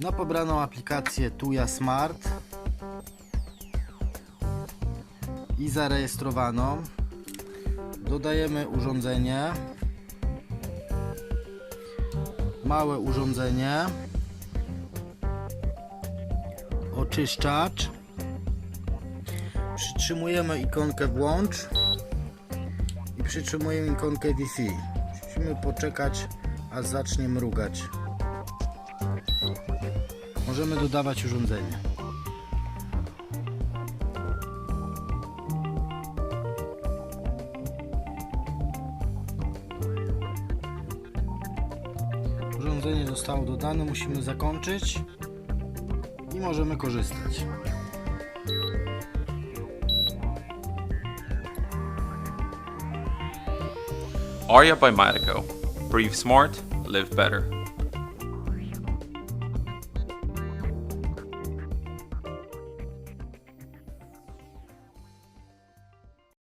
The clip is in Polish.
Na pobraną aplikację Tuya Smart i zarejestrowaną dodajemy urządzenie. Małe urządzenie. Oczyszczacz. Przytrzymujemy ikonkę włącz i przytrzymujemy ikonkę Wi-Fi. Musimy poczekać aż zacznie mrugać możemy dodawać urządzenie urządzenie zostało dodane musimy zakończyć i możemy korzystać Arya by Marco. Breathe smart, live better.